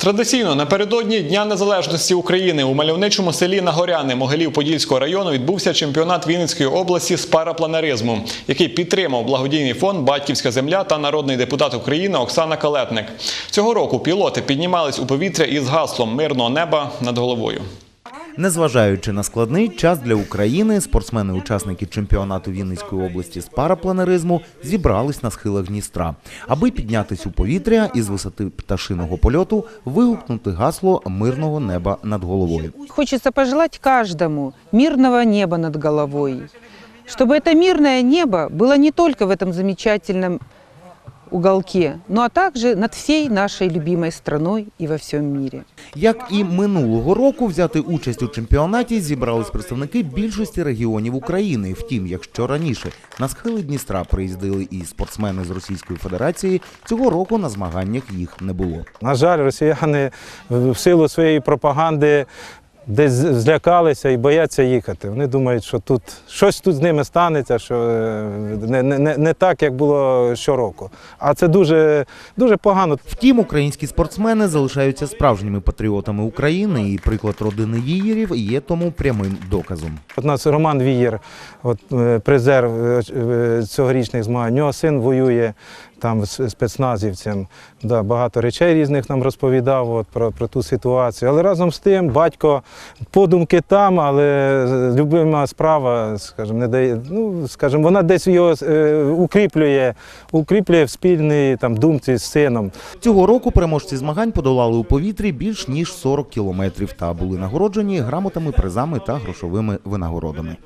Традиційно напередодні Дня Незалежності України у мальовничому селі Нагоряни Могилів Подільського району відбувся чемпіонат Вінницької області з парапланеризму, який підтримав благодійний фонд Батьківська земля та народний депутат України Оксана Калетник. Цього року пілоти піднімались у повітря із гаслом мирного неба над головою. Незважаючи на складний час для України, спортсмени-учасники чемпіонату Вінницької області з парапланеризму зібрались на схилах Дністра, аби піднятись у повітря із висоти пташиного польоту, вигукнути гасло мирного неба над головою. Хочется пожелать каждому мирного неба над головой, чтобы это мирное небо было не только в этом замечательном уголке, но а также над всей нашей любимой страной и во всем мире. Як і минулого року, взяти участь у чемпіонаті зібрались представники більшості регіонів України. Втім, якщо раніше на схили Дністра приїздили і спортсмени з Російської Федерації, цього року на змаганнях їх не було. На жаль, росіяни в силу своєї пропаганди десь злякалися і бояться їхати. Вони думають, що тут щось тут з ними станеться, що е, не, не, не так, як було щороку. А це дуже, дуже погано. Втім, українські спортсмени залишаються справжніми патріотами України, і приклад родини Вієрів є тому прямим доказом. От у нас Роман Вієр, от, е, призер е, цьогорічних змагань. У нього син воює там з спецназівцем. Да, багато речей різних нам розповідав от, про, про ту ситуацію. Але разом з тим батько подумки там, але любима справа, скажімо, не дає, ну, скажімо, вона десь його е, укріплює, укріплює в спільній там, думці з сином. Цього року переможці змагань подолали у повітрі більш ніж 40 кілометрів та були нагороджені грамотами, призами та грошовими винагородами.